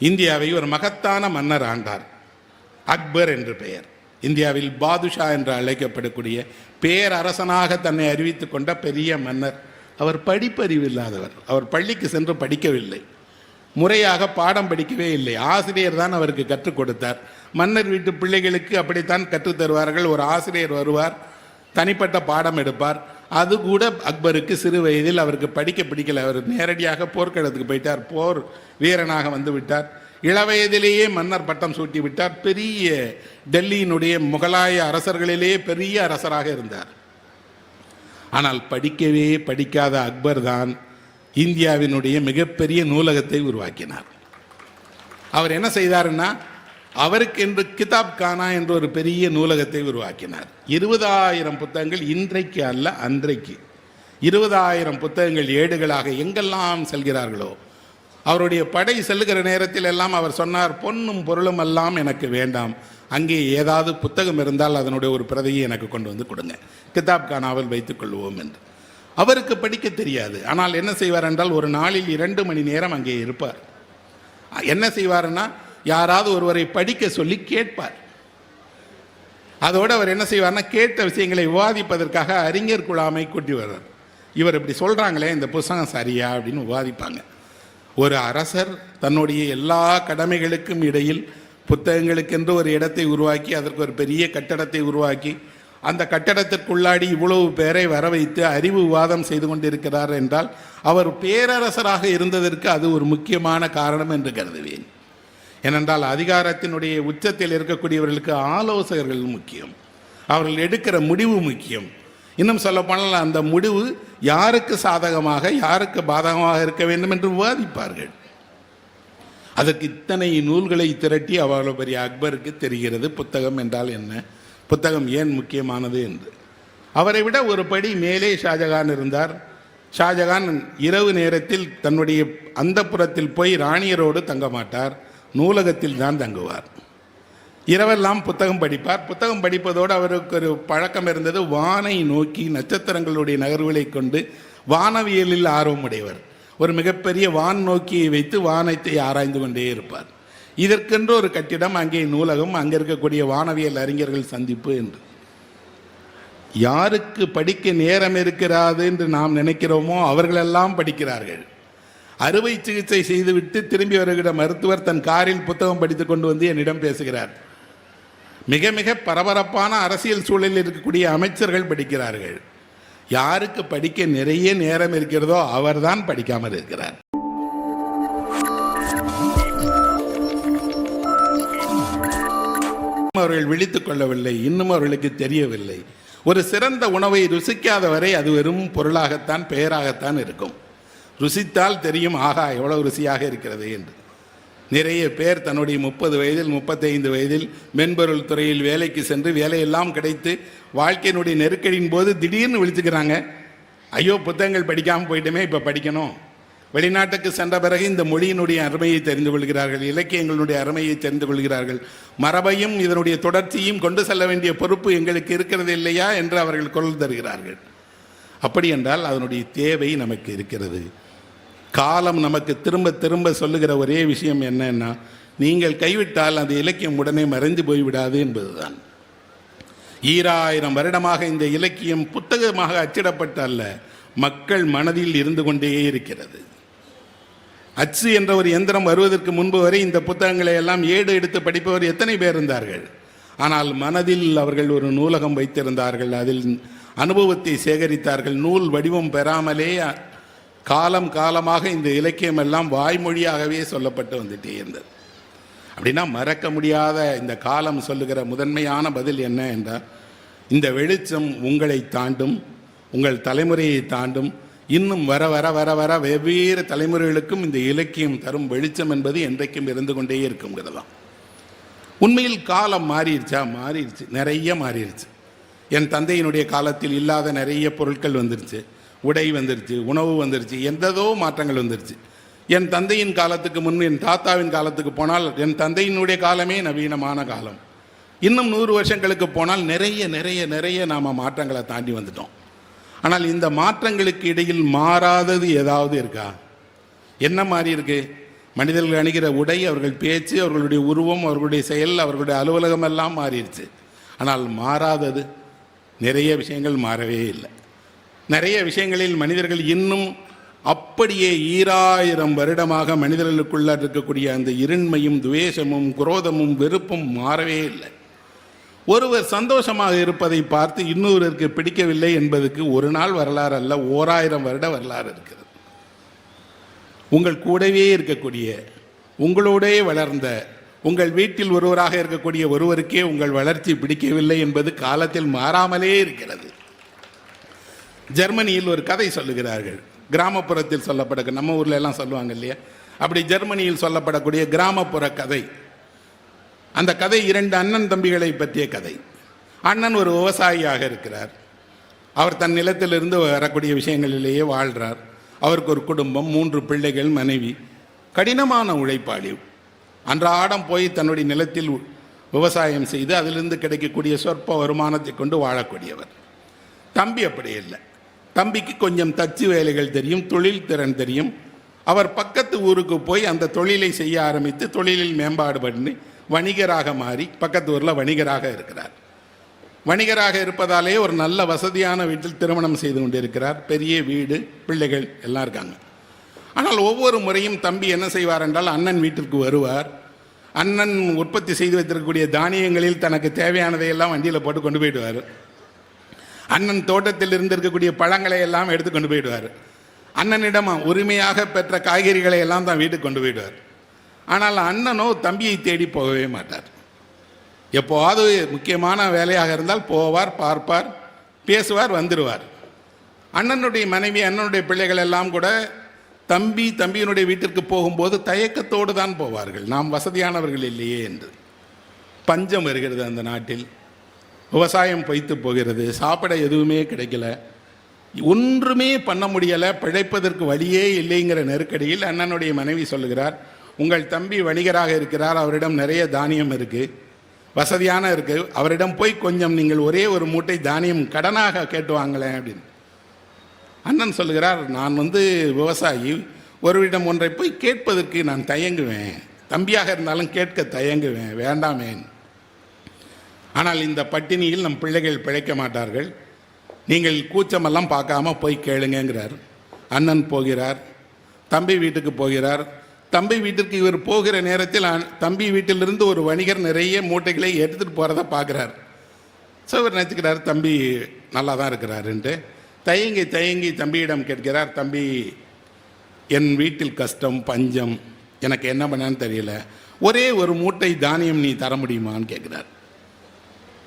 இந்தியாவை ஒரு மகத்தான மன்னர் ஆண்டார். அக்பர் என்று பெயர். இந்தியாவில் பாதுஷா என்று அழைக்கப்படக்கூடிய பேரரசனாக தன்னை அறிவித்து கொண்ட பெரிய மன்னர். அவர் படிப்பறிவு இல்லாதவர். அவர் பள்ளிக்கு சென்று படிக்கவில்லை. முறையாக பாடம் படிக்கவே இல்லை. ஆசிரியர் தான் அவருக்கு கற்றுக் கொடுத்தார். மன்னர் வீட்டு பிள்ளைகளுக்கு அப்படித்தான் கற்றுத் தருவார்கள். ஒரு ஆசிரியர் வருவார் தனிப்பட்ட பாடம் எடுப்பார். அது கூட அக்பருக்கு சிறு வயதில் அவருக்கு படிக்க பிடிக்கல. அவர் நேரடியாக போர்க்களத்துக்கு போயிட்டார். போர் வீரனாக வந்து விட்டார். இளவயதிலேயே மன்னர் பட்டம் சூட்டி விட்டார். பெரிய டெல்லியினுடைய முகலாய அரசர்களிலேயே பெரிய அரசராக இருந்தார். ஆனால் படிக்கவே படிக்காத அக்பர் தான் இந்தியாவினுடைய மிகப்பெரிய நூலகத்தை உருவாக்கினார். அவர் என்ன செய்தாருன்னா அவருக்கென்று கிதாப் கானா என்ற ஒரு பெரிய நூலகத்தை உருவாக்கினார். இருபதாயிரம் புத்தகங்கள் இன்றைக்கு அல்ல அன்றைக்கு. இருபதாயிரம் புத்தகங்கள் ஏடுகளாக எங்கெல்லாம் செல்கிறார்களோ அவருடைய படை செல்லுகிற நேரத்தில் எல்லாம் அவர் சொன்னார் பொன்னும் பொருளும் எல்லாம் எனக்கு வேண்டாம். அங்கே ஏதாவது புத்தகம் இருந்தால் அதனுடைய ஒரு பிரதியை எனக்கு கொண்டு வந்து கொடுங்க. கிதாப் கானாவில் வைத்துக் கொள்வோம் என்று. அவருக்கு படிக்க தெரியாது. ஆனால் என்ன செய்வார் என்றால் ஒரு நாளில் இரண்டு மணி நேரம் அங்கே இருப்பார். என்ன செய்வாருன்னா யாராவது ஒருவரை படிக்க சொல்லி கேட்பார். அதோடு அவர் என்ன செய்வார்னா கேட்ட விஷயங்களை விவாதிப்பதற்காக அறிஞர் குழாமை கூட்டி வர்றார். இவர் இப்படி சொல்கிறாங்களே இந்த புஸ்தகம் சரியா அப்படின்னு விவாதிப்பாங்க. ஒரு அரசர் தன்னுடைய எல்லா கடமைகளுக்கும் இடையில் புத்தகங்களுக்கென்று ஒரு இடத்தை உருவாக்கி அதற்கு ஒரு பெரிய கட்டடத்தை உருவாக்கி அந்த கட்டடத்திற்குள்ளாடி இவ்வளவு பேரை வர வைத்து அறிவு விவாதம் செய்து கொண்டிருக்கிறார் என்றால் அவர் பேரரசராக இருந்ததற்கு அது ஒரு முக்கியமான காரணம் என்று கருதுவேன். ஏனென்றால் அதிகாரத்தினுடைய உச்சத்தில் இருக்கக்கூடியவர்களுக்கு ஆலோசகர்கள் முக்கியம். அவர்கள் எடுக்கிற முடிவு முக்கியம். இன்னும் சொல்லப்போனால் அந்த முடிவு யாருக்கு சாதகமாக யாருக்கு பாதகமாக இருக்க வேண்டும் என்று விவாதிப்பார்கள். அதற்கு இத்தனை நூல்களை திரட்டி அவ்வளவு பெரிய அக்பருக்கு தெரிகிறது. புத்தகம் என்றால் என்ன? புத்தகம் ஏன் முக்கியமானது என்று. அவரை விட ஒரு படி மேலே ஷாஜகான் இருந்தார். ஷாஜகான் இரவு நேரத்தில் தன்னுடைய அந்தப்புறத்தில் போய் ராணியரோடு தங்க மாட்டார். நூலகத்தில் தான் தங்குவார். இரவெல்லாம் புத்தகம் படிப்பார். புத்தகம் படிப்பதோடு அவருக்கு ஒரு பழக்கம் இருந்தது. வானை நோக்கி நட்சத்திரங்களுடைய நகர்வுகளை கொண்டு வானவியலில் ஆர்வம் உடையவர் ஒரு மிகப்பெரிய வான் நோக்கியை வைத்து வானத்தை ஆராய்ந்து கொண்டே இருப்பார். இதற்கென்று ஒரு கட்டிடம் அங்கே நூலகம் அங்கே இருக்கக்கூடிய வானவியல் அறிஞர்கள் சந்திப்பு என்று. யாருக்கு படிக்க நேரம் இருக்கிறாது என்று நாம் நினைக்கிறோமோ அவர்களெல்லாம் படிக்கிறார்கள். அறுவை சிகிச்சை செய்துவிட்டு திரும்பி வருகிற மருத்துவர் தன் காரில் புத்தகம் படித்து கொண்டு வந்து என்னிடம் பேசுகிறார். மிக மிக பரபரப்பான அரசியல் சூழலில் இருக்கக்கூடிய அமைச்சர்கள் படிக்கிறார்கள். யாருக்கு படிக்க நிறைய நேரம் இருக்கிறதோ அவர்தான் படிக்காமல் இருக்கிறார். அவர்கள் விழித்துக் கொள்ளவில்லை இன்னும் அவர்களுக்கு தெரியவில்லை. ஒரு சிறந்த உணவை ருசிக்காத வரை அது வெறும் பொருளாகத்தான் பெயராகத்தான் இருக்கும். ருசித்தால் தெரியும் ஆகா எவ்வளவு ருசியாக இருக்கிறது என்று. நிறைய பேர் தன்னுடைய முப்பது வயதில் முப்பத்தைந்து வயதில் மென்பொருள் துறையில் வேலைக்கு சென்று வேலையெல்லாம் கிடைத்து வாழ்க்கையினுடைய நெருக்கடியின் போது திடீர்னு விழிச்சுக்கிறாங்க. ஐயோ புத்தகங்கள் படிக்காமல் போயிட்டுமே இப்போ படிக்கணும். வெளிநாட்டுக்கு சென்ற பிறகு இந்த மொழியினுடைய அருமையை தெரிந்து கொள்கிறார்கள் இலக்கியங்களுடைய அருமையை தெரிந்து கொள்கிறார்கள். மரபையும் இதனுடைய தொடர்ச்சியும் கொண்டு செல்ல வேண்டிய பொறுப்பு எங்களுக்கு இருக்கிறது இல்லையா என்று அவர்கள் குரல் தருகிறார்கள். அப்படி என்றால் அதனுடைய தேவை நமக்கு இருக்கிறது. காலம் நமக்கு திரும்ப திரும்ப சொல்லுகிற ஒரே விஷயம் என்னன்னா நீங்கள் கைவிட்டால் அந்த இலக்கியம் உடனே மறைந்து போய்விடாது என்பதுதான். ஈராயிரம் வருடமாக இந்த இலக்கியம் புத்தகமாக அச்சிடப்பட்ட அல்ல மக்கள் மனதில் இருந்து கொண்டே இருக்கிறது. அச்சு என்ற ஒரு எந்திரம் வருவதற்கு முன்பு வரை இந்த புத்தகங்களை எல்லாம் ஏடு எடுத்து படிப்பவர் எத்தனை பேர் இருந்தார்கள்? ஆனால் மனதில் அவர்கள் ஒரு நூலகம் வைத்திருந்தார்கள் அதில் அனுபவத்தை சேகரித்தார்கள் நூல் வடிவம் பெறாமலே காலம் காலமாக இந்த இலக்கியம் எல்லாம் வாய்மொழியாகவே சொல்லப்பட்டு வந்துட்டே இருந்தது. அப்படின்னா மறக்க முடியாத இந்த காலம் சொல்லுகிற முதன்மையான பதில் என்ன என்றால் இந்த வெளிச்சம் உங்களை தாண்டும் உங்கள் தலைமுறையை தாண்டும் இன்னும் வர வர வர வர வெவ்வேறு தலைமுறைகளுக்கும் இந்த இலக்கியம் தரும் வெளிச்சம் என்பது என்றைக்கும் இருந்து கொண்டே இருக்குங்கிறதாம் உண்மையில் காலம் மாறிடுச்சா? மாறிடுச்சு. நிறைய மாறிடுச்சு. என் தந்தையினுடைய காலத்தில் இல்லாத நிறைய பொருட்கள் வந்துருச்சு. உடை வந்துருச்சு உணவு வந்துருச்சு எந்ததோ மாற்றங்கள் வந்துருச்சு. என் தந்தையின் காலத்துக்கு முன் என் தாத்தாவின் காலத்துக்கு போனால் என் தந்தையினுடைய காலமே நவீனமான காலம். இன்னும் நூறு வருஷங்களுக்கு போனால் நிறைய நிறைய நிறைய நாம் மாற்றங்களை தாண்டி வந்துட்டோம். ஆனால் இந்த மாற்றங்களுக்கு இடையில் மாறாதது ஏதாவது இருக்கா? என்ன மாறி இருக்கு? மனிதர்கள் அணிகிற உடை அவர்கள் பேச்சு அவர்களுடைய உருவம் அவர்களுடைய செயல் அவர்களுடைய அலுவலகம் எல்லாம் மாறிடுச்சு. ஆனால் மாறாதது நிறைய விஷயங்கள் மாறவே இல்லை. நிறைய விஷயங்களில் மனிதர்கள் இன்னும் அப்படியே ஈராயிரம் வருடமாக மனிதர்களுக்குள்ள இருக்கக்கூடிய அந்த இருண்மையும் துவேஷமும் குரோதமும் வெறுப்பும் மாறவே இல்லை. ஒருவர் சந்தோஷமாக இருப்பதை பார்த்து இன்னொருவருக்கு பிடிக்கவில்லை என்பதுக்கு ஒரு நாள் வரலாறு அல்ல ஓராயிரம் வருட வரலாறு இருக்கிறது. உங்கள் கூடவே இருக்கக்கூடிய உங்களோடே வளர்ந்த உங்கள் வீட்டில் ஒருவராக இருக்கக்கூடிய ஒருவருக்கே உங்கள் வளர்ச்சி பிடிக்கவில்லை என்பது காலத்தில் மாறாமலே இருக்கிறது. ஜெர்மனியில் ஒரு கதை சொல்லுகிறார்கள். கிராமப்புறத்தில் சொல்லப்பட நம்ம ஊர்ல எல்லாம் சொல்லுவாங்க இல்லையா? அப்படி ஜெர்மனியில் சொல்லப்படக்கூடிய கிராமப்புற கதை. அந்த கதை இரண்டு அண்ணன் தம்பிகளை பற்றிய கதை. அண்ணன் ஒரு விவசாயியாக இருக்கிறார். அவர் தன் நிலத்திலிருந்து வரக்கூடிய விஷயங்களிலேயே வாழ்கிறார் அவருக்கு ஒரு குடும்பம் மூன்று பிள்ளைகள் மனைவி. கடினமான உழைப்பாளி அன்றாடம் போய் தன்னுடைய நிலத்தில் விவசாயம் செய்து அதிலிருந்து கிடைக்கக்கூடிய சொற்ப வருமானத்தை கொண்டு வாழக்கூடியவர். தம்பி அப்படி இல்லை. தம்பிக்கு கொஞ்சம் தச்சு வேலைகள் தெரியும் தொழில் திறன் தெரியும். அவர் பக்கத்து ஊருக்கு போய் அந்த தொழிலை செய்ய ஆரம்பித்து தொழிலில் மேம்பாடு பண்ணி வணிகராக மாறி பக்கத்து ஊரில் வணிகராக இருக்கிறார். வணிகராக இருப்பதாலே ஒரு நல்ல வசதியான வீட்டில் திருமணம் செய்து கொண்டிருக்கிறார். பெரிய வீடு பிள்ளைகள் எல்லாம் இருக்காங்க. ஆனால் ஒவ்வொரு முறையும் தம்பி என்ன செய்வார் என்றால் அண்ணன் வீட்டிற்கு வருவார். அண்ணன் உற்பத்தி செய்து வைத்திருக்கக்கூடிய தானியங்களில் தனக்கு தேவையானதையெல்லாம் வண்டியில் போட்டு கொண்டு போயிடுவார். அண்ணன் தோட்டத்தில் இருந்து இருக்கக்கூடிய பழங்களை எல்லாம் எடுத்து கொண்டு போயிடுவார். அண்ணனிடமா உரிமையாக பெற்ற காய்கறிகளை எல்லாம் தான் வீட்டுக்கு கொண்டு போயிடுவார். ஆனால் அண்ணனோ தம்பியை தேடி போகவே மாட்டார். எப்போவாவது முக்கியமான வேலையாக இருந்தால் போவார் பார்ப்பார் பேசுவார் வந்துடுவார் அண்ணனுடைய மனைவி அண்ணனுடைய பிள்ளைகள் எல்லாம் கூட தம்பி தம்பியினுடைய வீட்டிற்கு போகும்போது தயக்கத்தோடு தான் போவார்கள். நாம் வசதியானவர்கள் இல்லையே என்று. பஞ்சம் வருகிறது அந்த நாட்டில். விவசாயம் பொய்த்து போகிறது சாப்பிட எதுவுமே கிடைக்கல. ஒன்றுமே பண்ண முடியலை பிழைப்பதற்கு வழியே இல்லைங்கிற நெருக்கடியில் அண்ணனுடைய மனைவி சொல்லுகிறார் உங்கள் தம்பி வணிகராக இருக்கிறார் அவரிடம் நிறைய தானியம் இருக்குது வசதியான இருக்குது அவரிடம் போய் கொஞ்சம் நீங்கள் ஒரே ஒரு மூட்டை தானியம் கடனாக கேட்டு வாங்களேன் அப்படின்னு. அண்ணன் சொல்லுகிறார் நான் வந்து விவசாயி ஒருவரிடம் ஒன்றை போய் கேட்பதற்கு நான் தயங்குவேன். தம்பியாக இருந்தாலும் கேட்க தயங்குவேன் வேண்டாமேன். ஆனால் இந்த பட்டினியில் நம் பிள்ளைகள் பிழைக்க மாட்டார்கள். நீங்கள் கூச்சமெல்லாம் பார்க்காம போய் கேளுங்கிறார் அண்ணன் போகிறார். தம்பி வீட்டுக்கு போகிறார். தம்பி வீட்டிற்கு இவர் போகிற நேரத்தில் தம்பி வீட்டிலிருந்து ஒரு வணிகர் நிறைய மூட்டைகளை எடுத்துகிட்டு போகிறத பார்க்குறார். ஸோ இவர் நினச்சிக்கிறார் தம்பி நல்லா தான் இருக்கிறாருன்ட்டு தயங்கி தயங்கி தம்பியிடம் கேட்கிறார் தம்பி என் வீட்டில் கஷ்டம் பஞ்சம் எனக்கு என்ன பண்ணான்னு தெரியல. ஒரே ஒரு மூட்டை தானியம் நீ தர முடியுமான்னு கேட்குறார்.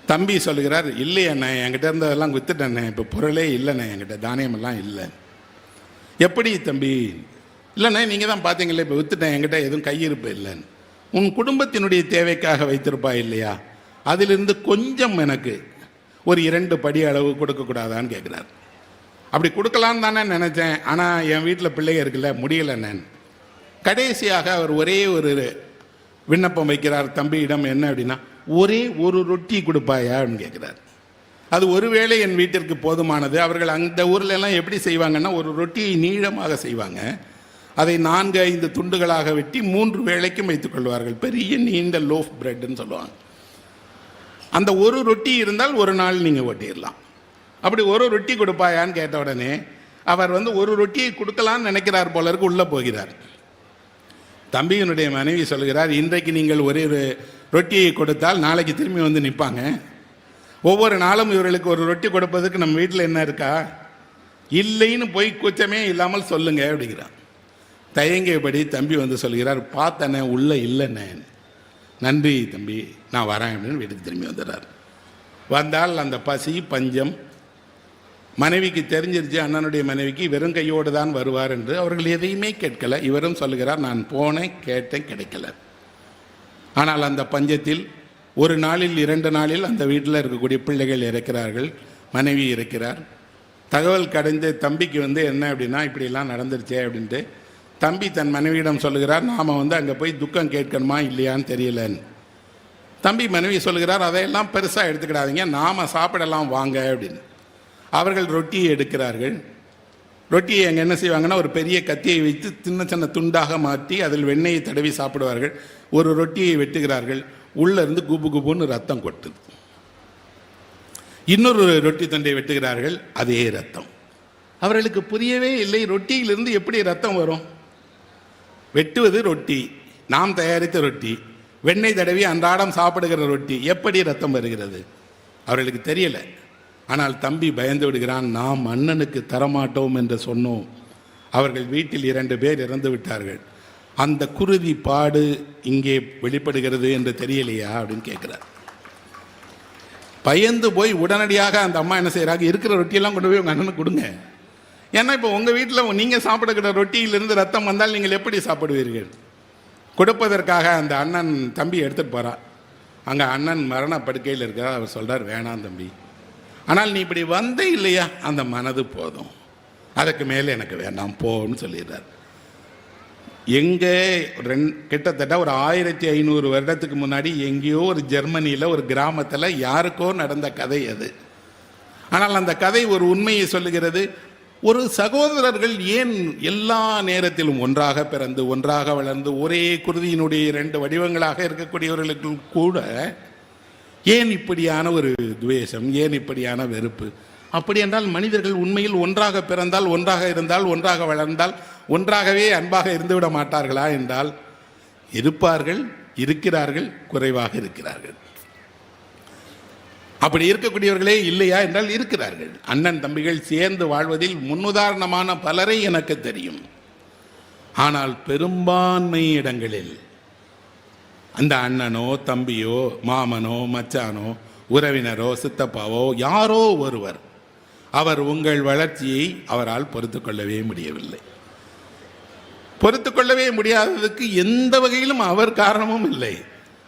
தம்பி சொல்லுகிறார் இல்லையண்ணே என்கிட்ட இருந்ததெல்லாம் வித்துட்டேண்ணே இப்போ பொருளே இல்லைண்ணே என்கிட்ட தானியமெல்லாம் இல்லை. எப்படி தம்பி? இல்லைண்ணே நீங்கள் தான் பார்த்தீங்களே இப்போ வித்துட்டேன் என்கிட்ட எதுவும் கையிருப்பு இல்லைன்னு. உன் குடும்பத்தினுடைய தேவைக்காக வைத்திருப்பா இல்லையா? அதிலிருந்து கொஞ்சம் எனக்கு ஒரு இரண்டு படி அளவு கொடுக்கக்கூடாதான்னு கேட்குறாரு அப்படி கொடுக்கலான்னு தானே நினச்சேன் ஆனால் என் வீட்டில் பிள்ளைங்க இருக்குல்ல முடியலண்ணன் கடைசியாக அவர் ஒரே ஒரு விண்ணப்பம் வைக்கிறார் தம்பியிடம் என்ன அப்படின்னா ஒரே ஒரு ரொட்டி கொடுப்பாயா கேட்குறாரு அது ஒருவேளை என் வீட்டிற்கு போதுமானது. அவர்கள் அந்த ஊரில் எல்லாம் எப்படி செய்வாங்கன்னா ஒரு ரொட்டியை நீளமாக செய்வாங்க. அதை நான்கு ஐந்து துண்டுகளாக வெட்டி மூன்று வேளைக்கும் வைத்துக் கொள்வார்கள். பெரிய நீண்ட லோஃப் பிரெட்னு சொல்லுவாங்க. அந்த ஒரு ரொட்டி இருந்தால் ஒரு நாள் நீங்கள் ஓட்டிடலாம். அப்படி ஒரு ரொட்டி கொடுப்பாயான்னு கேட்ட உடனே அவர் வந்து ஒரு ரொட்டியை கொடுக்கலான்னு நினைக்கிறார் போல இருக்கு உள்ளே போகிறார். தம்பியினுடைய மனைவி சொல்கிறார் இன்றைக்கு நீங்கள் ஒரே ஒரு ரொட்டியை கொடுத்தால் நாளைக்கு திரும்பி வந்து நிற்பாங்க. ஒவ்வொரு நாளும் இவர்களுக்கு ஒரு ரொட்டி கொடுப்பதற்கு நம்ம வீட்டில் என்ன இருக்கா? இல்லைன்னு போய் கூச்சமே இல்லாமல் சொல்லுங்க அப்படிங்கிறான். தயங்கியபடி தம்பி வந்து சொல்கிறார் பார்த்தனே உள்ளே இல்லைண்ணே நன்றி தம்பி நான் வரேன் அப்படின்னு வீட்டுக்கு திரும்பி வந்துடுறார். வந்தால் அந்த பசி பஞ்சம் மனைவிக்கு தெரிஞ்சிருச்சு அண்ணனுடைய மனைவிக்கு வெறும் கையோடு தான் வருவார் என்று அவர்கள் எதையுமே கேட்கல. இவரும் சொல்லுகிறார் நான் போனேன் கேட்டேன் கிடைக்கல. ஆனால் அந்த பஞ்சத்தில் ஒரு நாளில் இரண்டு நாளில் அந்த வீட்டில் இருக்கக்கூடிய பிள்ளைகள் இருக்கிறார்கள் மனைவி இருக்கிறார். தகவல் கடைந்து தம்பிக்கு வந்து என்ன அப்படின்னா இப்படிலாம் நடந்துருச்சே அப்படின்ட்டு தம்பி தன் மனைவியிடம் சொல்லுகிறார் நாம் வந்து அங்கே போய் துக்கம் கேட்கணுமா இல்லையான்னு தெரியலன்னு. தம்பி மனைவி சொல்லுகிறார் அதையெல்லாம் பெருசாக எடுத்துக்கிடாதீங்க நாம் சாப்பிடலாம் வாங்க அப்படின்னு. அவர்கள் ரொட்டியை எடுக்கிறார்கள். ரொட்டியை அங்கே என்ன செய்வாங்கன்னா ஒரு பெரிய கத்தியை வைத்து சின்ன சின்ன துண்டாக மாற்றி அதில் வெண்ணெயை தடவி சாப்பிடுவார்கள். ஒரு ரொட்டியை வெட்டுகிறார்கள். உள்ளேருந்து குபு குபுன்னு ரத்தம் கொட்டுது. இன்னொரு ரொட்டி தண்டை வெட்டுகிறார்கள். அதே ரத்தம். அவர்களுக்கு புரியவே இல்லை ரொட்டியிலிருந்து எப்படி ரத்தம் வரும்? வெட்டுவது ரொட்டி. நாம் தயாரித்த ரொட்டி. வெண்ணெய் தடவி அன்றாடம் சாப்பிடுகிற ரொட்டி. எப்படி ரத்தம் வருகிறது? அவர்களுக்கு தெரியலை. ஆனால் தம்பி பயந்து விடுகிறான் நாம் அண்ணனுக்கு தரமாட்டோம் என்று சொன்னோம். அவர்கள் வீட்டில் இரண்டு பேர் இறந்து விட்டார்கள். அந்த குருதி பாடு இங்கே வெளிப்படுகிறது என்று தெரியலையா அப்படின்னு கேட்குறார். பயந்து போய் உடனடியாக அந்த அம்மா என்ன செய்கிறாங்க இருக்கிற ரொட்டியெல்லாம் கொண்டு போய் உங்கள் அண்ணனுக்கு கொடுங்க. ஏன்னா இப்போ உங்கள் வீட்டில் நீங்கள் சாப்பிடுகிற ரொட்டியிலிருந்து ரத்தம் வந்தால் நீங்கள் எப்படி சாப்பிடுவீர்கள்? கொடுப்பதற்காக அந்த அண்ணன் தம்பி எடுத்துகிட்டு போகிறான் அங்கே அண்ணன் மரண படுக்கையில் இருக்கிறார் அவர் சொல்கிறார் வேணாம் தம்பி ஆனால் நீ இப்படி வந்தே இல்லையா? அந்த மனது போதும். அதுக்கு மேலே எனக்கு வேண்டாம் போன்னு சொல்லிடுறார். எங்கே ரெண் கிட்டத்தட்ட ஒரு ஆயிரத்தி ஐநூறு வருடத்துக்கு முன்னாடி எங்கேயோ ஒரு ஜெர்மனியில் ஒரு கிராமத்தில் யாருக்கோ நடந்த கதை அது. ஆனால் அந்த கதை ஒரு உண்மையை சொல்லுகிறது. ஒரு சகோதரர்கள் ஏன் எல்லா நேரத்திலும் ஒன்றாக பிறந்து ஒன்றாக வளர்ந்து ஒரே குருதியினுடைய இரண்டு வடிவங்களாக இருக்கக்கூடியவர்களுக்கு கூட ஏன் இப்படியான ஒரு துவேஷம்? ஏன் இப்படியான வெறுப்பு? அப்படி என்றால் மனிதர்கள் உண்மையில் ஒன்றாக பிறந்தால் ஒன்றாக இருந்தால் ஒன்றாக வளர்ந்தால் ஒன்றாகவே அன்பாக இருந்துவிட மாட்டார்களா என்றால் இருப்பார்கள் இருக்கிறார்கள் குறைவாக இருக்கிறார்கள். அப்படி இருக்கக்கூடியவர்களே இல்லையா என்றால் இருக்கிறார்கள். அண்ணன் தம்பிகள் சேர்ந்து வாழ்வதில் முன்னுதாரணமான பலரை எனக்கு தெரியும். ஆனால் பெரும்பான்மை இடங்களில் அந்த அண்ணனோ தம்பியோ மாமனோ மச்சானோ உறவினரோ சித்தப்பாவோ யாரோ ஒருவர் அவர் உங்கள் வளர்ச்சியை அவரால் பொறுத்து கொள்ளவே முடியவில்லை. பொறுத்து கொள்ளவே முடியாததுக்கு எந்த வகையிலும் அவர் காரணமும் இல்லை.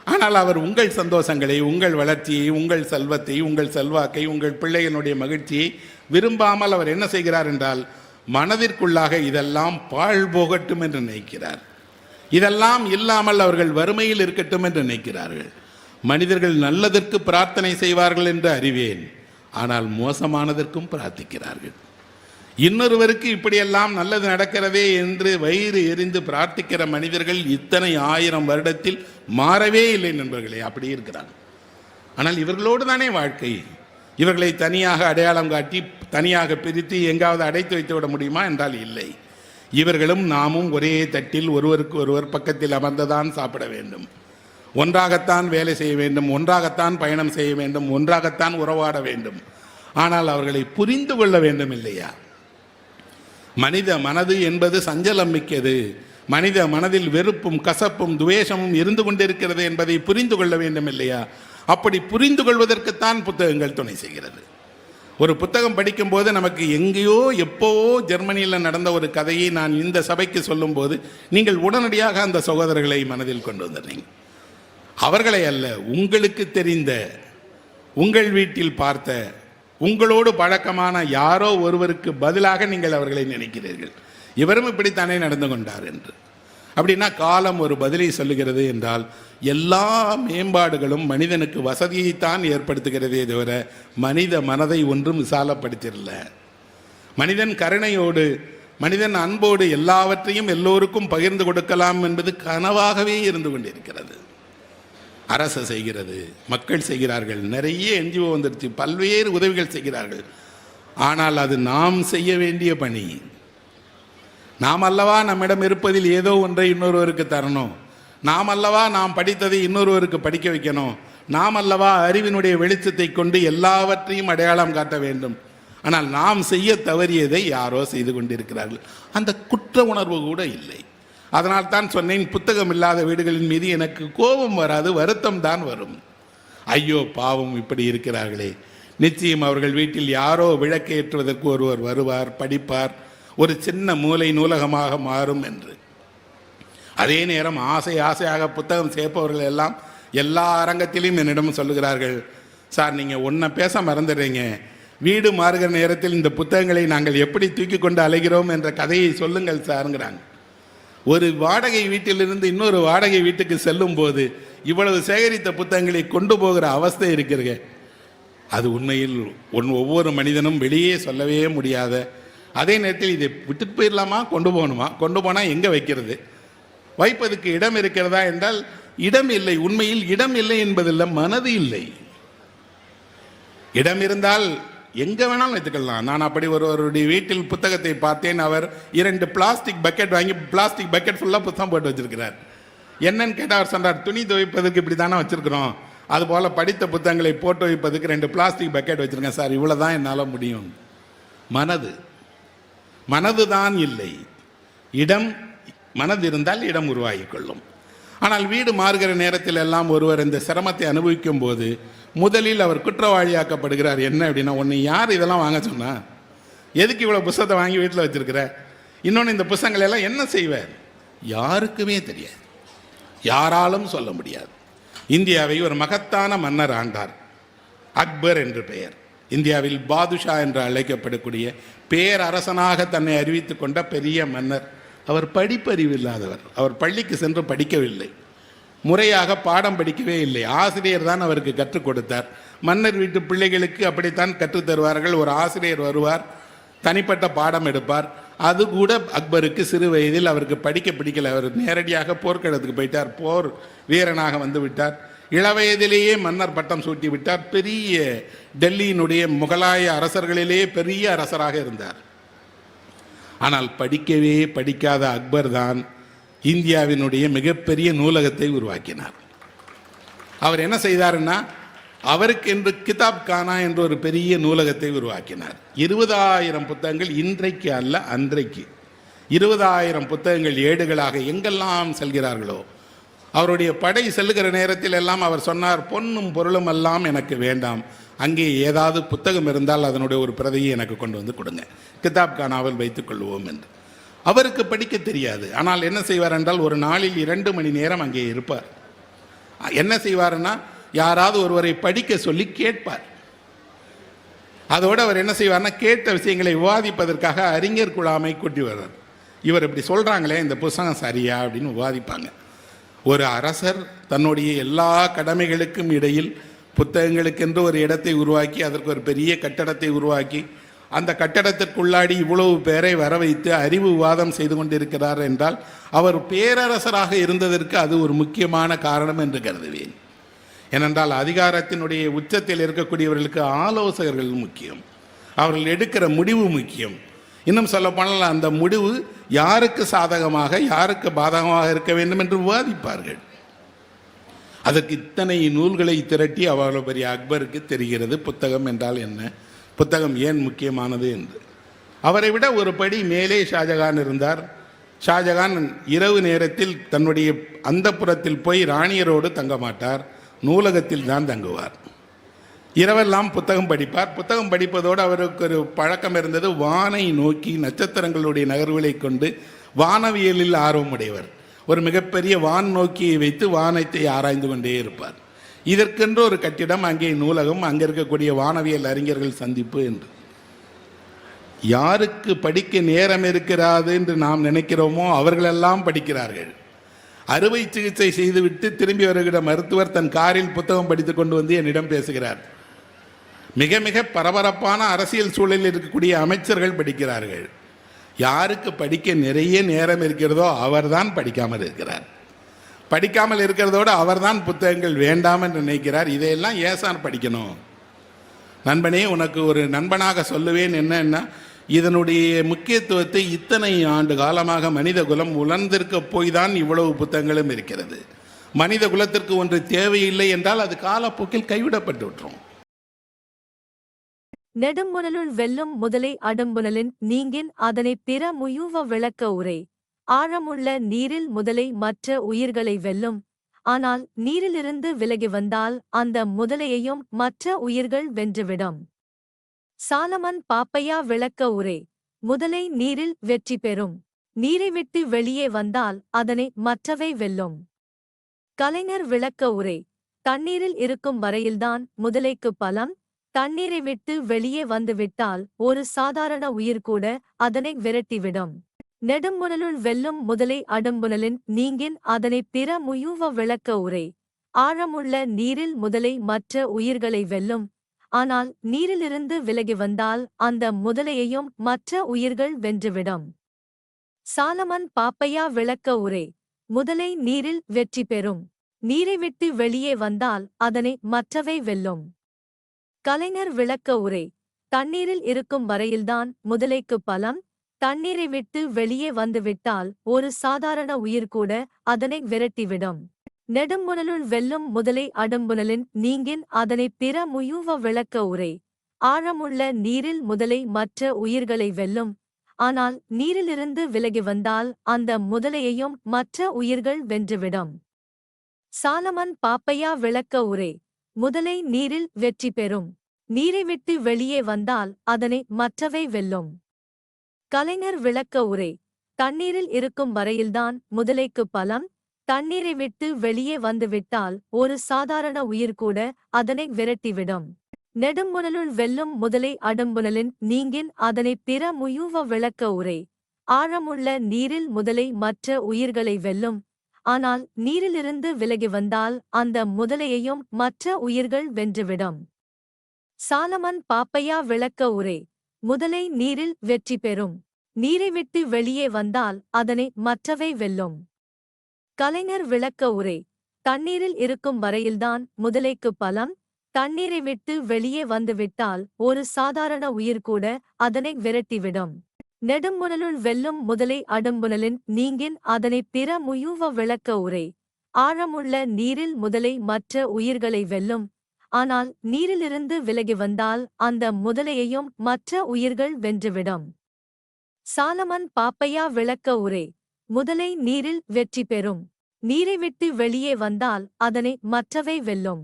ஆனால் அவர் உங்கள் சந்தோஷங்களை உங்கள் வளர்ச்சியை உங்கள் செல்வத்தை உங்கள் செல்வாக்கை உங்கள் பிள்ளைகளுடைய மகிழ்ச்சியை விரும்பாமல் அவர் என்ன செய்கிறார் என்றால் மனதிற்குள்ளாக இதெல்லாம் பாழ் போகட்டும் என்று நினைக்கிறார். இதெல்லாம் இல்லாமல் அவர்கள் வறுமையில் இருக்கட்டும் என்று நினைக்கிறார்கள். மனிதர்கள் நல்லதற்கு பிரார்த்தனை செய்வார்கள் என்று அறிவேன். ஆனால் மோசமானதற்கும் பிரார்த்திக்கிறார்கள். இன்னொருவருக்கு இப்படியெல்லாம் நல்லது நடக்கிறதே என்று வயிறு எரிந்து பிரார்த்திக்கிற மனிதர்கள் இத்தனை ஆயிரம் வருடத்தில் மாறவே இல்லை நண்பர்களே அப்படி இருக்கிறாங்க. ஆனால் இவர்களோடு தானே வாழ்க்கை. இவர்களை தனியாக அடையாளம் காட்டி தனியாக பிரித்து எங்காவது அடைத்து வைத்து விட முடியுமா? என்றால் இல்லை. இவர்களும் நாமும் ஒரே தட்டில் ஒருவருக்கு ஒருவர் பக்கத்தில் அமர்ந்துதான் சாப்பிட வேண்டும். ஒன்றாகத்தான் வேலை செய்ய வேண்டும் ஒன்றாகத்தான் பயணம் செய்ய வேண்டும் ஒன்றாகத்தான் உறவாட வேண்டும். ஆனால் அவர்களை புரிந்து கொள்ள வேண்டும் இல்லையா? மனித மனது என்பது சஞ்சலம் மிக்கது. மனித மனதில் வெறுப்பும் கசப்பும் துவேஷமும் இருந்து கொண்டிருக்கிறது என்பதை புரிந்து கொள்ள வேண்டும் இல்லையா? அப்படி புரிந்து கொள்வதற்குத்தான் புத்தகங்கள் துணை செய்கிறது. ஒரு புத்தகம் படிக்கும்போது நமக்கு எங்கேயோ எப்போவோ ஜெர்மனியில் நடந்த ஒரு கதையை நான் இந்த சபைக்கு சொல்லும்போது நீங்கள் உடனடியாக அந்த சகோதரர்களை மனதில் கொண்டு வந்துடுறீங்க. அவர்களை அல்ல உங்களுக்கு தெரிந்த உங்கள் வீட்டில் பார்த்த உங்களோடு பழக்கமான யாரோ ஒருவருக்கு பதிலாக நீங்கள் அவர்களை நினைக்கிறீர்கள். இவரும் இப்படித்தானே நடந்து கொண்டார் என்று. அப்படின்னா காலம் ஒரு பதிலை சொல்லுகிறது என்றால் எல்லா மேம்பாடுகளும் மனிதனுக்கு வசதியைத்தான் ஏற்படுத்துகிறதே தவிர மனித மனதை ஒன்றும் விசாலப்படுத்திடல. மனிதன் கருணையோடு மனிதன் அன்போடு எல்லாவற்றையும் எல்லோருக்கும் பகிர்ந்து கொடுக்கலாம் என்பது கனவாகவே இருந்து கொண்டிருக்கிறது. அரசு செய்கிறது மக்கள் செய்கிறார்கள் நிறைய என்ஜிஓ வந்துருச்சு பல்வேறு உதவிகள் செய்கிறார்கள். ஆனால் அது நாம் செய்ய வேண்டிய பணி. நாம் அல்லவா நம்மிடம் இருப்பதில் ஏதோ ஒன்றை இன்னொருவருக்கு தரணும். நாம் அல்லவா நாம் படித்ததை இன்னொருவருக்கு படிக்க வைக்கணும். நாம் அல்லவா அறிவினுடைய வெளிச்சத்தை கொண்டு எல்லாவற்றையும் அடையாளம் காட்ட வேண்டும். ஆனால் நாம் செய்ய தவறியதை யாரோ செய்து கொண்டிருக்கிறார்கள். அந்த குற்ற உணர்வு கூட இல்லை. அதனால் தான் சொன்னேன் புத்தகம் இல்லாத வீடுகளின் மீது எனக்கு கோபம் வராது வருத்தம் தான் வரும். ஐயோ பாவம் இப்படி இருக்கிறார்களே. நிச்சயம் அவர்கள் வீட்டில் யாரோ விளக்கேற்றுவதற்கு ஒருவர் வருவார் படிப்பார் ஒரு சின்ன மூலை நூலகமாக மாறும் என்று. அதே நேரம் ஆசை ஆசையாக புத்தகம் சேர்ப்பவர்கள் எல்லாம் எல்லா அரங்கத்திலையும் என்னிடம் சொல்லுகிறார்கள் சார் நீங்கள் ஒன்றை பேச மறந்துடுறீங்க. வீடு மாறுகிற நேரத்தில் இந்த புத்தகங்களை நாங்கள் எப்படி தூக்கி கொண்டு அலைகிறோம் என்ற கதையை சொல்லுங்கள் சாருங்கிறாங்க. ஒரு வாடகை வீட்டிலிருந்து இன்னொரு வாடகை வீட்டுக்கு செல்லும் போது இவ்வளவு சேகரித்த புத்தகங்களை கொண்டு போகிற அவஸ்தை இருக்கிறது. அது உண்மையில் ஒன் ஒவ்வொரு மனிதனும் வெளியே சொல்லவே முடியாத அதே நேரத்தில் இதை விட்டுட்டு போயிடலாமா? கொண்டு போகணுமா? கொண்டு போனால் எங்கே வைக்கிறது? வைப்பதற்கு இடம் இருக்கிறதா என்றால் இடம் இல்லை. உண்மையில் இடம் இல்லை என்பதில்லை மனது இல்லை. இடம் இருந்தால் எங்கே வேணாலும் வைத்துக்கலாம் நான் அப்படி ஒருவருடைய வீட்டில் புத்தகத்தை பார்த்தேன். அவர் இரண்டு பிளாஸ்டிக் பக்கெட் வாங்கி பிளாஸ்டிக் பக்கெட் ஃபுல்லாக புத்தகம் போட்டு வச்சிருக்கிறார். என்னன்னு கேட்டால் அவர் சொன்னார் துணி துவைப்பதற்கு இப்படி தானே வச்சிருக்கிறோம். அதுபோல் படித்த புத்தகங்களை போட்டு வைப்பதற்கு ரெண்டு பிளாஸ்டிக் பக்கெட் வச்சுருக்கேன். சார் இவ்வளோ தான் என்னால் முடியும். மனது. மனதுதான் இல்லை. இடம் மனது இருந்தால் இடம் உருவாகிக் கொள்ளும் ஆனால் வீடு மாறுகிற நேரத்தில் எல்லாம் ஒருவர் இந்த சிரமத்தை அனுபவிக்கும் போது முதலில் அவர் குற்றவாளியாக்கப்படுகிறார். என்ன அப்படின்னா ஒன்று யார் இதெல்லாம் வாங்க சொன்னா? எதுக்கு இவ்வளோ புஸ்தத்தை வாங்கி வீட்டில் வச்சிருக்கிற? இன்னொன்று இந்த புஸ்தங்கள் எல்லாம் என்ன செய்வார்? யாருக்குமே தெரியாது. யாராலும் சொல்ல முடியாது. இந்தியாவை ஒரு மகத்தான மன்னர் ஆண்டார். அக்பர் என்று பெயர். இந்தியாவில் பாதுஷா என்று அழைக்கப்படக்கூடிய பேரரசனாக தன்னை அறிவித்து கொண்ட பெரிய மன்னர். அவர் படிப்பறிவு இல்லாதவர். அவர் பள்ளிக்கு சென்று படிக்கவில்லை. முறையாக பாடம் படிக்கவே இல்லை. ஆசிரியர் தான் அவருக்கு கற்றுக் கொடுத்தார். மன்னர் வீட்டு பிள்ளைகளுக்கு அப்படித்தான் கற்றுத் தருவார்கள். ஒரு ஆசிரியர் வருவார் தனிப்பட்ட பாடம் எடுப்பார். அது கூட அக்பருக்கு சிறு வயதில் அவருக்கு படிக்க பிடிக்கல. அவர் நேரடியாக போர்க்களத்துக்கு போயிட்டார். போர் வீரனாக வந்து விட்டார். இளவயதிலேயே மன்னர் பட்டம் சூட்டி விட்டார். பெரிய டெல்லியினுடைய முகலாய அரசர்களிலேயே பெரிய அரசராக இருந்தார். ஆனால் படிக்கவே படிக்காத அக்பர் தான் இந்தியாவினுடைய மிகப்பெரிய நூலகத்தை உருவாக்கினார். அவர் என்ன செய்தாருன்னா அவருக்கு என்று கிதாப் கானா என்ற ஒரு பெரிய நூலகத்தை உருவாக்கினார். இருபதாயிரம் புத்தகங்கள் இன்றைக்கு அல்ல அன்றைக்கு. இருபதாயிரம் புத்தகங்கள் ஏடுகளாக எங்கெல்லாம் செல்கிறார்களோ அவருடைய படை செல்லுகிற நேரத்தில் எல்லாம் அவர் சொன்னார் பொன்னும் பொருளும் எல்லாம் எனக்கு வேண்டாம். அங்கே ஏதாவது புத்தகம் இருந்தால் அதனுடைய ஒரு பிரதியை எனக்கு கொண்டு வந்து கொடுங்க. கிதாப் கானாவில் வைத்துக் கொள்வோம் என்று. அவருக்கு படிக்க தெரியாது. ஆனால் என்ன செய்வார் என்றால் ஒரு நாளில் இரண்டு மணி நேரம் அங்கே இருப்பார். என்ன செய்வாருன்னா யாராவது ஒருவரை படிக்க சொல்லி கேட்பார். அதோடு அவர் என்ன செய்வார்னா கேட்ட விஷயங்களை விவாதிப்பதற்காக அறிஞர் குழாமை கூட்டி வர்றார். இவர் இப்படி சொல்கிறாங்களே இந்த புஸ்தகம் சரியா அப்படின்னு விவாதிப்பாங்க. ஒரு அரசர் தன்னுடைய எல்லா கடமைகளுக்கும் இடையில் புத்தகங்களுக்கென்று ஒரு இடத்தை உருவாக்கி அதற்கு ஒரு பெரிய கட்டடத்தை உருவாக்கி அந்த கட்டடத்திற்குள்ளாடி இவ்வளவு பேரை வர வைத்து அறிவு விவாதம் செய்து கொண்டிருக்கிறார் என்றால் அவர் பேரரசராக இருந்ததற்கு அது ஒரு முக்கியமான காரணம் என்று கருதுவேன். ஏனென்றால் அதிகாரத்தினுடைய உச்சத்தில் இருக்கக்கூடியவர்களுக்கு ஆலோசகர்கள் முக்கியம். அவர்கள் எடுக்கிற முடிவு முக்கியம். இன்னும் சொல்லப்போனால் அந்த முடிவு யாருக்கு சாதகமாக யாருக்கு பாதகமாக இருக்க வேண்டும் என்று விவாதிப்பார்கள். அதற்கு இத்தனை நூல்களை திரட்டி அவ்வளோ பெரிய அக்பருக்கு தெரிகிறது. புத்தகம் என்றால் என்ன? புத்தகம் ஏன் முக்கியமானது என்று. அவரை விட ஒரு படி மேலே ஷாஜகான் இருந்தார். ஷாஜகான் இரவு நேரத்தில் தன்னுடைய அந்தப்புறத்தில் போய் ராணியரோடு தங்க மாட்டார். நூலகத்தில் தான் தங்குவார். இரவெல்லாம் புத்தகம் படிப்பார். புத்தகம் படிப்பதோடு அவருக்கு ஒரு பழக்கம் இருந்தது. வானை நோக்கி நட்சத்திரங்களுடைய நகர்வுகளை கொண்டு வானவியலில் ஆர்வமுடையவர். ஒரு மிகப்பெரிய வான் நோக்கியை வைத்து வானத்தை ஆராய்ந்து கொண்டே இருப்பார். இதற்கென்று ஒரு கட்டிடம் அங்கே நூலகம் அங்கே இருக்கக்கூடிய வானவியல் அறிஞர்கள் சந்திப்பு என்று. யாருக்கு படிக்க நேரம் இருக்கிறாது என்று நாம் நினைக்கிறோமோ அவர்களெல்லாம் படிக்கிறார்கள். அறுவை சிகிச்சை செய்துவிட்டு திரும்பி வருகிற மருத்துவர் தன் காரில் புத்தகம் படித்து கொண்டு வந்து என்னிடம் பேசுகிறார். மிக மிக பரபரப்பான அரசியல் சூழலில் இருக்கக்கூடிய அமைச்சர்கள் படிக்கிறார்கள். யாருக்கு படிக்க நிறைய நேரம் இருக்கிறதோ அவர் தான் படிக்காமல் இருக்கிறார். படிக்காமல் இருக்கிறதோடு அவர்தான் புத்தகங்கள் வேண்டாம் என்று நினைக்கிறார். இதையெல்லாம் ஏசான் படிக்கணும். நண்பனே உனக்கு ஒரு நண்பனாக சொல்லுவேன் என்னன்னா இதனுடைய முக்கியத்துவத்தை இத்தனை ஆண்டு காலமாக மனித குலம் உணர்ந்திருக்க போய் தான் இவ்வளவு புத்தகங்களும் இருக்கிறது. மனித குலத்திற்கு ஒன்று தேவையில்லை என்றால் அது காலப்போக்கில் கைவிடப்பட்டு விட்டுரும். நெடுமுனலுள் வெல்லும் முதலை அடம்புனலின் நீங்கின் அதனைப் பிற முயூவ விளக்க உரை. ஆழமுள்ள நீரில் முதலை மற்ற உயிர்களை வெல்லும். ஆனால் நீரிலிருந்து விலகி வந்தால் அந்த முதலையையும் மற்ற உயிர்கள் வென்றுவிடும். சாலமன் பாப்பையா விளக்க உரை. முதலை நீரில் வெற்றி பெறும். நீரை விட்டு வெளியே வந்தால் அதனை மற்றவை வெல்லும். கலைஞர் விளக்க உரை. தண்ணீரில் இருக்கும் வரையில்தான் முதலைக்கு பலம் தண்ணீரை விட்டு வெளியே வந்துவிட்டால் ஒரு சாதாரண உயிர் கூட அதனை விரட்டிவிடும். நெடும்புணலுள் வெல்லும் முதலை அடும்புனலின் நீங்கின் அதனைப் பிற முயூவ விளக்க உரை. ஆழமுள்ள நீரில் முதலை மற்ற உயிர்களை வெல்லும். ஆனால் நீரிலிருந்து விலகி வந்தால் அந்த முதலையையும் மற்ற உயிர்கள் வென்றுவிடும். சாலமன் பாப்பையா விளக்க உரை. முதலை நீரில் வெற்றி பெறும். நீரை விட்டு வெளியே வந்தால் அதனை மற்றவை வெல்லும். கலைஞர் விளக்க உரை. தண்ணீரில் இருக்கும் வரையில்தான் முதலைக்கு பலம். தண்ணீரை விட்டு வெளியே வந்துவிட்டால் ஒரு சாதாரண உயிர் கூட அதனை விரட்டிவிடும். நெடும்புணலுள் வெல்லும் முதலை அடும்புணலின் நீங்கின் அதனை பிற முயூவ விளக்க உரை. ஆழமுள்ள நீரில் முதலை மற்ற உயிர்களை வெல்லும். ஆனால் நீரிலிருந்து விலகி வந்தால் அந்த முதலையையும் மற்ற உயிர்கள் வென்றுவிடும். சாலமன் பாப்பையா விளக்க உரை. முதலை நீரில் வெற்றி பெறும். நீரை விட்டு வெளியே வந்தால் அதனை மற்றவை வெல்லும். கலைஞர் விளக்க உரை. தண்ணீரில் இருக்கும் வரையில்தான் முதலைக்கு பலம். தண்ணீரை விட்டு வெளியே வந்துவிட்டால் ஒரு சாதாரண உயிர் கூட அதனை விரட்டிவிடும். நெடும்புணலுள் வெல்லும் முதலை அடும்புணலின் நீங்கின் அதனை பிற முயூவ விளக்க உரை. ஆழமுள்ள நீரில் முதலை மற்ற உயிர்களை வெல்லும். ஆனால் நீரிலிருந்து விலகி வந்தால் அந்த முதலையையும் மற்ற உயிர்கள் வென்றுவிடும். சாலமன் பாப்பையா விளக்க உரை முதலை நீரில் வெற்றி பெறும். நீரை விட்டு வெளியே வந்தால் அதனை மற்றவை வெல்லும். கலைஞர் விளக்க உரை தண்ணீரில் இருக்கும் வரையில்தான் முதலைக்கு பலம் தண்ணீரை விட்டு வெளியே வந்துவிட்டால் ஒரு சாதாரண உயிர் கூட அதனை விரட்டிவிடும். நெடும்புணலுள் வெல்லும் முதலை அடும்புணலின் நீங்கின் அதனை பிற முயூவ விளக்க உரை. ஆழமுள்ள நீரில் முதலை மற்ற உயிர்களை வெல்லும். ஆனால் நீரிலிருந்து விலகி வந்தால் அந்த முதலையையும் மற்ற உயிர்கள் வென்றுவிடும். சாலமன் பாப்பையா விளக்க உரை. முதலை நீரில் வெற்றி பெறும். நீரை விட்டு வெளியே வந்தால் அதனை மற்றவை வெல்லும்.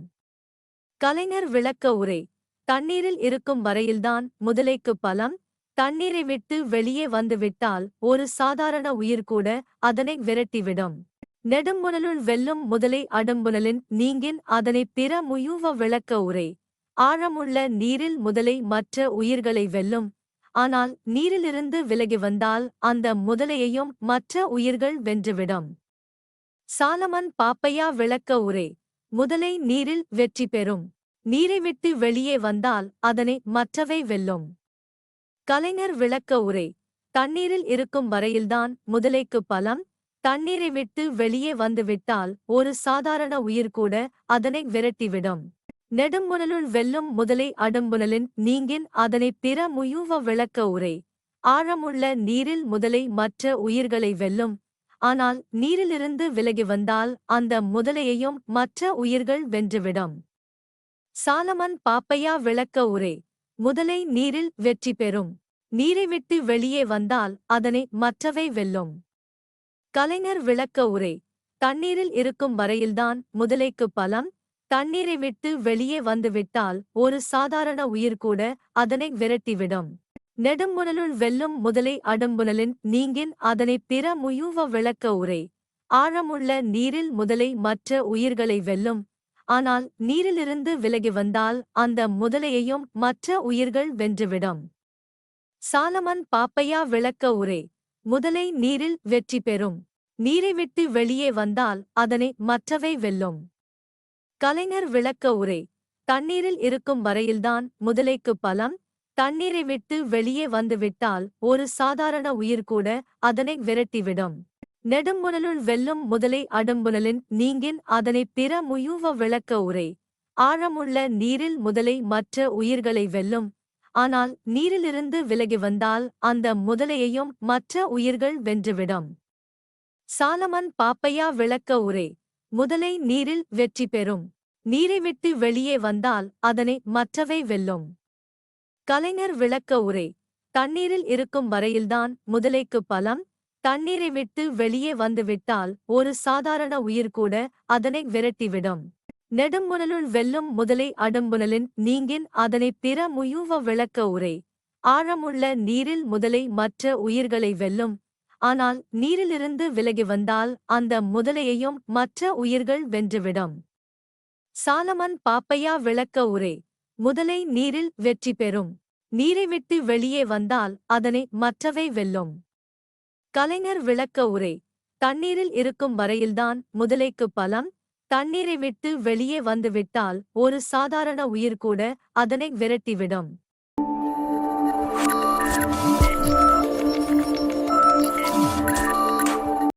கலைஞர் விளக்க உரை. தண்ணீரில் இருக்கும் வரையில்தான் முதலைக்கு பலம் தண்ணீரை விட்டு வெளியே வந்துவிட்டால் ஒரு சாதாரண உயிர் கூட அதனை விரட்டிவிடும். நெடும்புணலுள் வெல்லும் முதலை அடம்புணலின் நீங்கின் அதனை பிற முயூவ விளக்க உரை. ஆழமுள்ள நீரில் முதலை மற்ற உயிர்களை வெல்லும். ஆனால் நீரிலிருந்து விலகி வந்தால் அந்த முதலையையும் மற்ற உயிர்கள் வென்றுவிடும். சாலமன் பாப்பையா விளக்க உரை. முதலை நீரில் வெற்றி பெறும். நீரை விட்டு வெளியே வந்தால் அதனை மற்றவை வெல்லும். கலைஞர் விளக்க உரை. தண்ணீரில் இருக்கும் வரையில்தான் முதலைக்கு பலம். தண்ணீரை விட்டு வெளியே வந்துவிட்டால் ஒரு சாதாரண உயிர் கூட அதனை விரட்டிவிடும். நெடும்புணலுள் வெல்லும் முதலை அடும்புணலின் நீங்கின் அதனை பிற முயூவ விளக்க உரை. ஆழமுள்ள நீரில் முதலை மற்ற உயிர்களை வெல்லும். ஆனால் நீரிலிருந்து விலகி வந்தால் அந்த முதலையையும் மற்ற உயிர்கள் வென்றுவிடும். சாலமன் பாப்பையா விளக்க உரை. முதலை நீரில் வெற்றி பெறும். நீரை விட்டு வெளியே வந்தால் அதனை மற்றவை வெல்லும். கலைஞர் விளக்க உரை தண்ணீரில் இருக்கும் வரையில்தான் முதலைக்கு பலம். தண்ணீரை விட்டு வெளியே வந்துவிட்டால் ஒரு சாதாரண உயிர் கூட அதனை விரட்டிவிடும். நெடும்புணலுள் வெல்லும் முதலை அடும்புணலின் நீங்கின் அதனை பிற முயூவ விளக்க உரை ஆழமுள்ள நீரில் முதலை மற்ற உயிர்களை வெல்லும். ஆனால் நீரிலிருந்து விலகி வந்தால் அந்த முதலையையும் மற்ற உயிர்கள் வென்றுவிடும். சாலமன் பாப்பையா விளக்க உரை முதலை நீரில் வெற்றி பெறும். நீரை விட்டு வெளியே வந்தால் அதனை மற்றவை வெல்லும். கலைஞர் விளக்க உரை தண்ணீரில் இருக்கும் வரையில்தான் முதலைக்கு பலம். தண்ணீரை விட்டு வெளியே வந்துவிட்டால் ஒரு சாதாரண உயிர் கூட அதனை விரட்டிவிடும். நெடும்புணலுள் வெல்லும் முதலை அடும்புணலின் நீங்கின் அதனை பிற முயூவ விளக்க உரை ஆழமுள்ள நீரில் முதலை மற்ற உயிர்களை வெல்லும். ஆனால் நீரிலிருந்து விலகி வந்தால் அந்த முதலையையும் மற்ற உயிர்கள் வென்றுவிடும். சாலமன் பாப்பையா விளக்க உரை முதலை நீரில் வெற்றி பெறும். நீரை விட்டு வெளியே வந்தால் அதனை மற்றவை வெல்லும். கலைஞர் விளக்க உரை தண்ணீரில் இருக்கும் வரையில்தான் முதலைக்கு பலம். தண்ணீரை விட்டு வெளியே வந்துவிட்டால் ஒரு சாதாரண உயிர் கூட அதனை விரட்டிவிடும். நெடும்புனலுள் வெல்லும் முதலை அடம்புனலின் நீங்கின் அதனை பிற முயூவ விளக்க உரை. ஆழமுள்ள நீரில் முதலை மற்ற உயிர்களை வெல்லும். ஆனால் நீரிலிருந்து விலகி வந்தால் அந்த முதலையையும் மற்ற உயிர்கள் வென்றுவிடும். சாலமன் பாப்பையா விளக்க உரை. முதலை நீரில் வெற்றி பெறும். நீரை விட்டு வெளியே வந்தால் அதனை மற்றவை வெல்லும். கலைஞர் விளக்க உரை. தண்ணீரில் இருக்கும் வரையில்தான் முதலைக்கு பலம் தண்ணீரை விட்டு வெளியே வந்துவிட்டால் ஒரு சாதாரண உயிர் கூட அதனை விரட்டிவிடும்.